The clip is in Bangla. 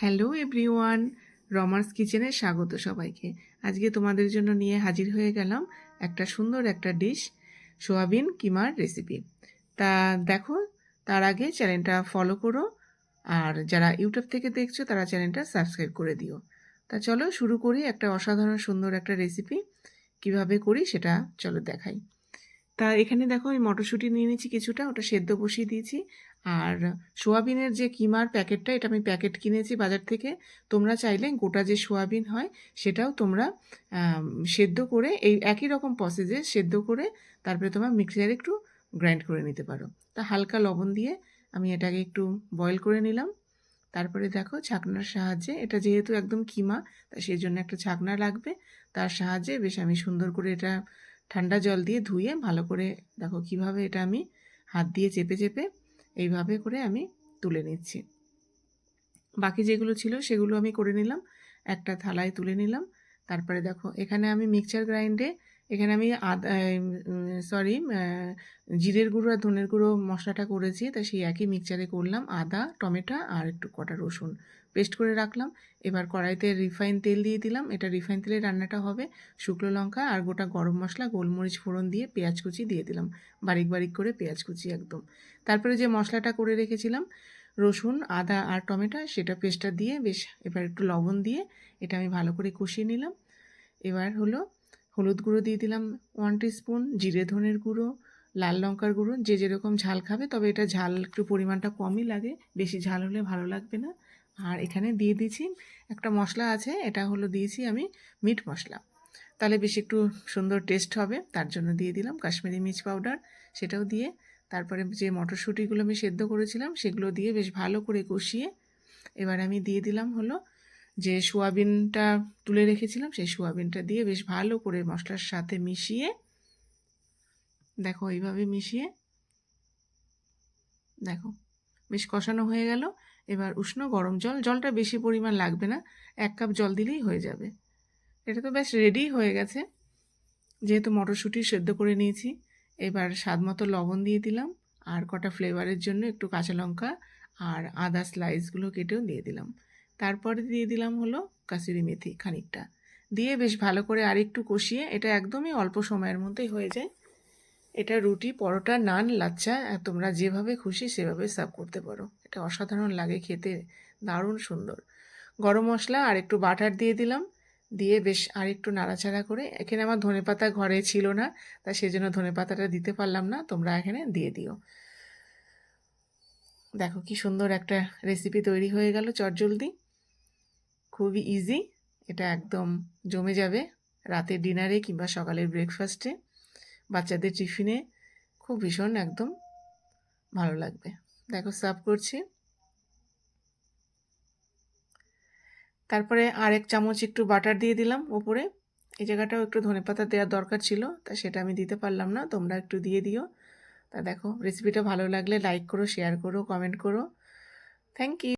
হ্যালো এভরিওয়ান, রমার্স কিচেনে স্বাগত সবাইকে। আজকে তোমাদের জন্য নিয়ে হাজির হয়ে গেলাম একটা সুন্দর একটা ডিশ, সোয়াবিন কিমার রেসিপি। তা দেখো, তার আগে চ্যানেলটা ফলো করো আর যারা ইউটিউব থেকে দেখছ তারা চ্যানেলটা সাবস্ক্রাইব করে দিও। তা চলো শুরু করি একটা অসাধারণ সুন্দর একটা রেসিপি। কীভাবে করি সেটা চলো দেখাই। তা এখানে দেখো আমি মটরশুঁটি নিয়ে নিয়েছি কিছুটা, ওটা সেদ্ধ বসিয়ে দিয়েছি। আর সোয়াবিনের যে কিমার প্যাকেটটা, এটা আমি প্যাকেট কিনেছি বাজার থেকে। তোমরা চাইলে গোটা যে সোয়াবিন হয়, সেটাও তোমরা সেদ্ধ করে, এই একই রকম প্রসেসে সেদ্ধ করে, তারপরে তোমার মিক্সারে একটু গ্রাইন্ড করে নিতে পারো। তা হালকা লবণ দিয়ে আমি এটাকে একটু বয়েল করে নিলাম। তারপরে দেখো ছাকনার সাহায্যে, এটা যেহেতু একদম কিমা, তা সেই জন্য একটা ছাকনা লাগবে। তার সাহায্যে বেশ আমি সুন্দর করে এটা ঠান্ডা জল দিয়ে ধুয়ে ভালো করে দেখো কীভাবে এটা আমি হাত দিয়ে চেপে চেপে এইভাবে করে আমি তুলে নিচ্ছি। বাকি যেগুলো ছিল সেগুলো আমি করে নিলাম, একটা থালায় তুলে নিলাম। তারপরে দেখো এখানে আমি মিক্সচার গ্রাইন্ডে এখানে আমি আদা সরি জিরের গুঁড়ো আর ধনের গুঁড়ো মশলাটা করেছি তা সেই একই মিক্সচারে করলাম আদা, টমেটো আর একটু কটা রসুন পেস্ট করে রাখলাম। এবার কড়াইতে রিফাইন তেল দিয়ে দিলাম, এটা রিফাইন তেলে রান্নাটা হবে। শুকনো লঙ্কা আর গোটা গরম মশলা, গোলমরিচ ফোড়ন দিয়ে পেঁয়াজ কুচি দিয়ে দিলাম, বারিক বারিক করে পেঁয়াজ কুচি একদম। তারপরে যে মশলাটা করে রেখেছিলাম, রসুন, আদা আর টমেটো, সেটা পেস্টটা দিয়ে বেশ এবার একটু লবণ দিয়ে এটা আমি ভালো করে কষিয়ে নিলাম। এবার হলো হলুদ গুঁড়ো দিয়ে দিলাম ওয়ান স্পুন জিরে ধনের গুঁড়ো, লাল লঙ্কার গুঁড়ো, যে যেরকম ঝাল খাবে, তবে এটা ঝাল একটু পরিমাণটা কমই লাগে, বেশি ঝাল হলে ভালো লাগবে না। আর এখানে দিয়ে দিয়েছি একটা মশলা আছে, এটা হলো দিয়েছি আমি মিট মশলা। তাহলে বেশ একটু সুন্দর টেস্ট হবে, তার জন্য দিয়ে দিলাম কাশ্মীরি মিচ পাউডার, সেটাও দিয়ে। তারপরে যে মটরশুঁটিগুলো আমি সেদ্ধ করেছিলাম, সেগুলো দিয়ে বেশ ভালো করে কষিয়ে, এবার আমি দিয়ে দিলাম হলো যে সোয়াবিনটা তুলে রেখেছিলাম, সেই সোয়াবিনটা দিয়ে বেশ ভালো করে মশলার সাথে মিশিয়ে, দেখো এইভাবে মিশিয়ে, দেখো বেশ কষানো হয়ে গেল। এবার উষ্ণ গরম জল, জলটা বেশি পরিমাণ লাগবে না, এক কাপ জল দিলেই হয়ে যাবে। এটা তো বেশ রেডি হয়ে গেছে। যেহেতু মটরশুঁটি সেদ্ধ করে নিয়েছি, এবার স্বাদ মতো লবণ দিয়ে দিলাম, আর কটা ফ্লেভারের জন্য একটু কাঁচা লঙ্কা আর আদা স্লাইসগুলো কেটেও দিয়ে দিলাম। তারপরে দিয়ে দিলাম হলো কাসুরি মেথি খানিকটা। দিয়ে বেশ ভালো করে আর একটু কষিয়ে, এটা একদমই অল্প সময়ের মধ্যেই হয়ে যায়। এটা রুটি, পরোটা, নান লাচ্চা তোমরা যেভাবে খুশি সেভাবে সার্ভ করতে পারো। এটা অসাধারণ লাগে খেতে, দারুণ সুন্দর। গরম মশলা আর একটু বাটার দিয়ে দিলাম। দিয়ে বেশ আর একটু নাড়াচাড়া করে, এখানে আমার ধনেপাতা ঘরে ছিল না, তা সেজন্য ধনেপাতাটা দিতে পারলাম না, তোমরা এখানে দিয়ে দিও। দেখো কি সুন্দর একটা রেসিপি তৈরি হয়ে গেল চটজলদি। খুবই ইজি এটা একদম জমে যাবে রাতের ডিনারে কিংবা সকালের ব্রেকফাস্টে বাচ্চাদের টিফিনে খুব ভীষণ একদম ভালো লাগবে। দেখো সার্ভ করছি। তারপরে আর এক চামচ একটু বাটার দিয়ে দিলাম ওপরে। এই জায়গাটাও একটু ধনেপাতা দেওয়ার দরকার ছিল, তা সেটা আমি দিতে পারলাম না, তোমরা একটু দিয়ে দিও। তা দেখো রেসিপিটা ভালো লাগলে লাইক করো শেয়ার করো কমেন্ট করো। Thank you